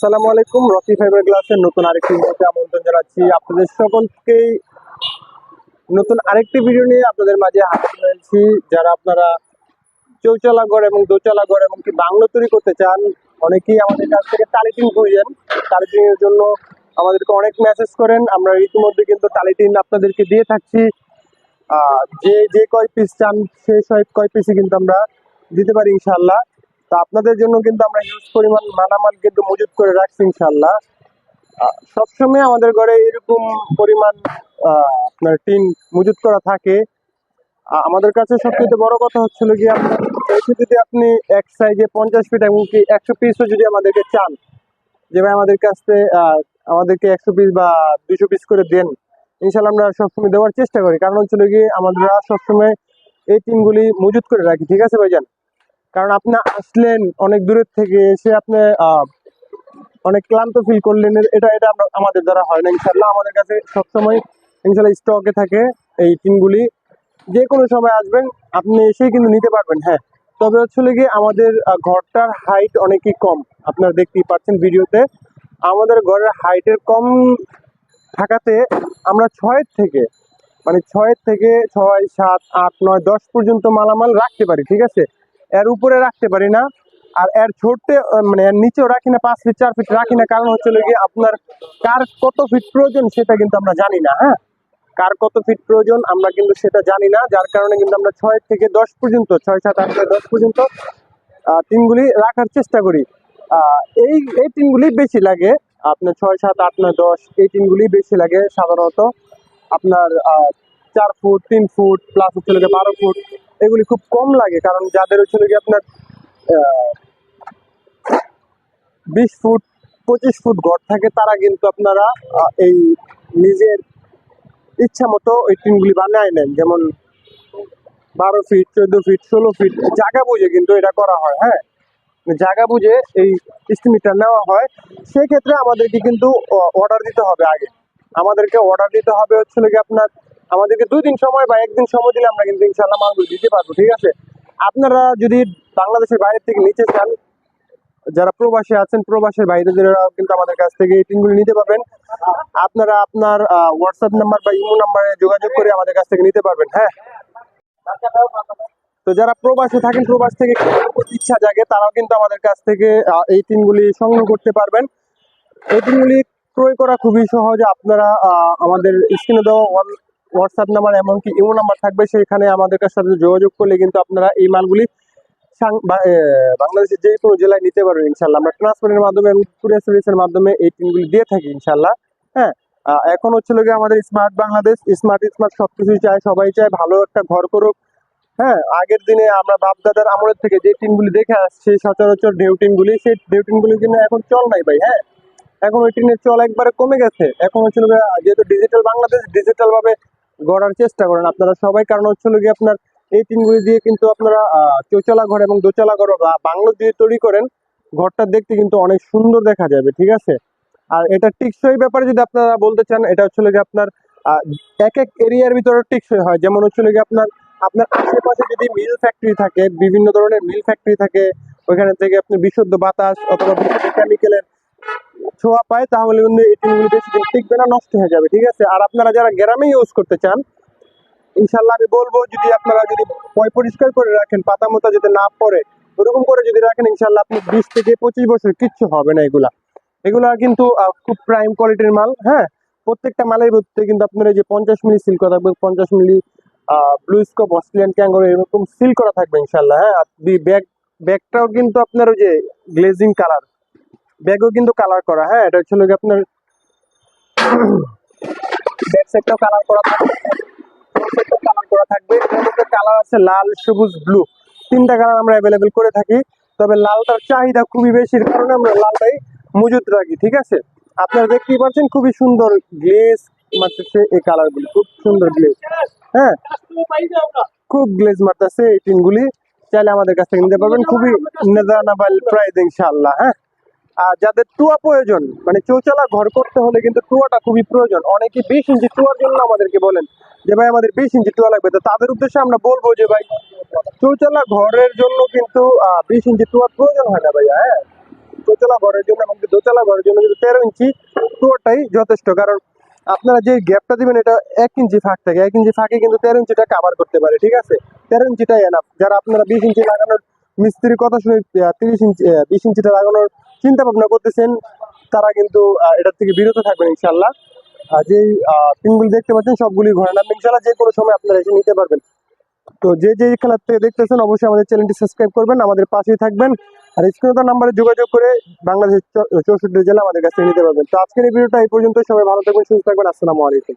আসসালামু আলাইকুম, Rocky fibre গ্লাসের নতুন আরেকটি ভিডিওতে আমন্ত্রণ জানাচ্ছি আপনাদের সকলকেই। নতুন আরেকটি ভিডিও নিয়ে আপনাদের মাঝে হাজির হয়েছি। যারা আপনারা চৌচালা ঘর এবং দোচালা ঘর এবং কি বাংলো তৈরি করতে চান, অনেকেই আমাদের কাছ থেকে টালিটিন খুঁজেন। টালিটিনের জন্য আমাদেরকে অনেক মেসেজ করেন। আমরা ইতিমধ্যে কিন্তু টালিটিন আপনাদেরকে দিয়ে থাকছি। যে যে কয় পিস চান সেই সব কয় পিসই কিন্তু আমরা দিতে পারি ইনশাল্লাহ তো আপনাদের জন্য কিন্তু আমরা হিউজ পরিমাণ মালামাল কিন্তু মজুত করে রাখছি ইনশাল্লাহ সবসময় আমাদের ঘরে এরকম পরিমাণ আপনার টিন মজুত করা থাকে। আমাদের কাছে সবচেয়ে বড় কথা হচ্ছিল কি আপনার যদি আপনি এক সাইজে পঞ্চাশ ফিট এমনকি একশো পিসও যদি আমাদেরকে চান, যে ভাই আমাদের কাছে আমাদেরকে একশো পিস বা দুশো পিস করে দেন ইনশাল্লাহ আমরা সবসময় দেওয়ার চেষ্টা করি। কারণ হচ্ছিল কি আমরা সবসময় এই টিনগুলি মজুত করে রাখি। ঠিক আছে ভাইজান? কারণ আপনি আসলেন অনেক দূরের থেকে এসে আপনি অনেক ক্লান্ত ফিল করলেন। এটা এটা আমাদের দ্বারা হয় না। ইনশাল্লাহ আমাদের কাছে সবসময় ইনশাল্লাহ স্টকে থাকে এই টিনগুলি যে কোনো সময় আসবেন, আপনি এসেই কিন্তু নিতে পারবেন হ্যাঁ। তবে হচ্ছে গিয়ে আমাদের ঘরটার হাইট অনেকই কম। আপনারা দেখতেই পাচ্ছেন ভিডিওতে। আমাদের ঘরের হাইটের কম থাকাতে আমরা ছয়ের থেকে মানে ছয়ের থেকে ছয়, সাত, আট, নয়, দশ পর্যন্ত মালামাল রাখতে পারি, ঠিক আছে? এর উপরে রাখতে পারি না। আর এর ছোটতে মানে এর নিচেও রাখি না পাঁচ ফিট চার ফিট রাখি না। কারণ হচ্ছে গিয়ে আপনার কার কত ফিট প্রয়োজন সেটা কিন্তু আমরা জানি না হ্যাঁ? কার কত ফিট প্রয়োজন আমরা কিন্তু সেটা জানি না। যার কারণে কিন্তু আমরা ছয় থেকে দশ পর্যন্ত ছয় সাত আট দশ পর্যন্ত আহ, টিনগুলি রাখার চেষ্টা করি। এই এই টিনগুলি বেশি লাগে। আপনার ছয় সাত আট নয় দশ এই টিনগুলি বেশি লাগে সাধারণত। আপনার চার ফুট তিন ফুট প্লাস হচ্ছে বারো ফুট এগুলি খুব কম লাগে, কারণ যাদের হচ্ছে গিয়ে আপনার বিশ ফুট, পঁচিশ ফুট ঘর থাকে, তারা কিন্তু আপনারা এই নিজের ইচ্ছা মতো এই টিনগুলি বানায় নেন। যেমন বারো ফিট, চোদ্দ ফিট, ষোলো ফিট, জায়গা বুঝে কিন্তু এটা করা হয় হ্যাঁ? জায়গা বুঝে এই স্টিমিটার নেওয়া হয়। সেক্ষেত্রে আমাদেরকে কিন্তু অর্ডার দিতে হবে আগে। আমাদেরকে অর্ডার দিতে হবে হচ্ছে কি আপনার আমাদেরকে দুই দিন সময় বা একদিন সময় দিলে আমরা কিন্তু ইনশাল্লাহ মালগুলো দিতে পারব, ঠিক আছে? আপনারা যদি বাংলাদেশের বাইরে থেকে নিতে চান, যারা প্রবাসী আছেন, প্রবাসের বাইরে কিন্তু আমাদের কাছ থেকে এই টিনগুলো নিতে পারবেন। আপনারা আপনার হোয়াটসঅ্যাপ নাম্বার বা ইমো নাম্বারে যোগাযোগ করে আমাদের কাছ থেকে নিতে পারবেন হ্যাঁ? তো যারা প্রবাসে থাকেন, প্রবাস থেকে ইচ্ছা জাগে, তারাও কিন্তু আমাদের কাছ থেকে এই টিনগুলি সংগ্রহ করতে পারবেন। এই টিনগুলি ক্রয় করা খুবই সহজ। আপনারা আমাদের স্ক্রিনে দেওয়া হোয়াটসঅ্যাপ নাম্বার এমনকি ইমো নাম্বার থাকবে, সেখানে আমাদের কাছ সাথে যোগাযোগ করলে কিন্তু আপনারা এই মালগুলি বাংলাদেশের যে কোনো জেলায় নিতে পারবেন ইনশাল্লাহ আমরা ট্রান্সপোর্টের মাধ্যমে এবং কুরিয়ার সার্ভিসের মাধ্যমে এই টিমগুলি দিয়ে থাকি ইনশাল্লাহ হ্যাঁ? এখন হচ্ছে লোকে আমাদের স্মার্ট বাংলাদেশ স্মার্ট স্মার্ট সব কিছুই চায়, সবাই চায়, ভালো একটা ঘর করুক। হ্যাঁ? আগের দিনে আমরা বাপ দাদার আমলের থেকে যে টিমগুলি দেখে আসছি, সচরাচর ঢেউ টিনগুলি সেই ঢেউ টিনগুলি কিন্তু এখন চল নাই ভাই হ্যাঁ? এখন ওই টিনের চল একবারে কমে গেছে। এখন হচ্ছে লোকে যেহেতু ডিজিটাল বাংলাদেশ ডিজিটাল ভাবে গড়ার চেষ্টা করেন। আপনারা সবাই, কারণ হচ্ছে লোকে আপনার এই টিনগুলি দিয়ে কিন্তু আপনারা চৌচালা ঘর এবং দোচালা ঘর বা বাংলো দিয়ে তৈরি করেন। ঘরটা দেখতে কিন্তু অনেক সুন্দর দেখা যাবে, ঠিক আছে? আর এটা টিকসই ব্যাপারে যদি আপনারা বলতে চান, এটা হচ্ছে লোকে আপনার এক এক এরিয়ার ভিতরে টিকসই হয়। যেমন হচ্ছে লোকে আপনার আপনার আশেপাশে যদি মিল ফ্যাক্টরি থাকে, বিভিন্ন ধরনের মিল ফ্যাক্টরি থাকে, ওইখানে থেকে আপনি বিশুদ্ধ বাতাস অথবা বিশুদ্ধ কেমিক্যালের ছোঁয়া পায়, তাহলে কিন্তু এই টিনগুলি বেশি দিন টিকবে না, নষ্ট হয়ে যাবে, ঠিক আছে? আর আপনারা যারা গ্রামে ইউজ করতে চান ইনশাল্লাহ আমি বলব যদি আপনারা যদি পয় পরিষ্কার করে রাখেন, পাতা মতো যদি না পড়ে, ওরকম করে যদি রাখেন ইনশাল্লাহ আপনি বিশ থেকে পঁচিশ বছর কিচ্ছু হবে না এগুলা। এগুলা কিন্তু খুব প্রাইম কোয়ালিটির মাল হ্যাঁ? প্রত্যেকটা মালের মধ্যে কিন্তু আপনার এই যে পঞ্চাশ মিলি সিল করা থাকবে, পঞ্চাশ মিলি ব্লু স্কোপ অস্ট্রেলিয়ান ক্যাঙ্গো এরকম সিল করা থাকবে ইনশাল্লাহ হ্যাঁ? ব্যাগ ব্যাগটাও কিন্তু আপনার ওই যে গ্লেজিং কালার ব্যাগও কিন্তু কালার করা হ্যাঁ? এটা হচ্ছে আপনার ব্যাক কালার করা থাকবে কালার করা থাকবে। কালার আছে লাল, সবুজ ব্লু তিনটা কালার আমরা অ্যাভেলেবেল করে থাকি, তবে লালটার চাহিদা খুবই বেশির কারণে আমরা লালটাই মজুদ রাখি, ঠিক আছে? আপনারা দেখতেই পাচ্ছেন খুবই সুন্দর গ্লেজ মারতেছে এই কালারগুলি খুব সুন্দর গ্লেজ হ্যাঁ? খুব গ্লেজ মারতেছে এই টিনগুলি। চাইলে আমাদের কাছ থেকে নিতে পারবেন, খুবই নেদানাবাল প্রাইস ইনশাআল্লাহ হ্যাঁ? আর যাদের টুয়া প্রয়োজন মানে চৌচালা ঘর করতে হলে কিন্তু টুয়াটা খুবই প্রয়োজন। অনেকে বিশ ইঞ্চি টুয়ার জন্য আমাদেরকে বলেন যে, ভাই, আমাদের বিশ ইঞ্চি টুয়া লাগবে। তো তাদের উদ্দেশ্যে আমরা বলব যে, ভাই, চৌচালা ঘরের জন্য কিন্তু বিশ ইঞ্চি টুয়ার প্রয়োজন হয় না ভাইয়া হ্যাঁ? দোতলা ঘরের জন্য এবং দোতলা ঘরের জন্য কিন্তু তেরো ইঞ্চি পুরোটাই যথেষ্ট। কারণ আপনারা যে গ্যাপটা দিবেন, এটা এক ইঞ্চি ফাঁক থাকে। এক ইঞ্চি ফাঁকে কিন্তু তেরো ইঞ্চিটা কাভার করতে পারে, ঠিক আছে? তেরো ইঞ্চিটাই এনাফ যারা আপনারা বিশ ইঞ্চি লাগানোর মিস্ত্রির কথা শুনে তিরিশ ইঞ্চি বিশ ইঞ্চিটা লাগানোর চিন্তা ভাবনা করতেছেন, তারা কিন্তু এটার থেকে বিরত থাকবেন ইনশাল্লাহ যেই পিনগুলি দেখতে পাচ্ছেন সবগুলি ঘরে নাম ইনশাল্লাহ যে কোনো সময় আপনারা এসে নিতে পারবেন। তো যে যে খেলার থেকে দেখতেছেন, অবশ্যই আমাদের চ্যানেলটি সাবস্ক্রাইব করবেন, আমাদের পাশেই থাকবেন। আর স্ক্রিনে নাম্বারে যোগাযোগ করে বাংলাদেশের চৌষট্টি জেলা আমাদের কাছে নিতে পারবেন। তো আজকের এই ভিডিওটা এই পর্যন্ত সবাই ভালো থাকবেন, সুস্থ থাকবেন। আসসালামু আলাইকুম।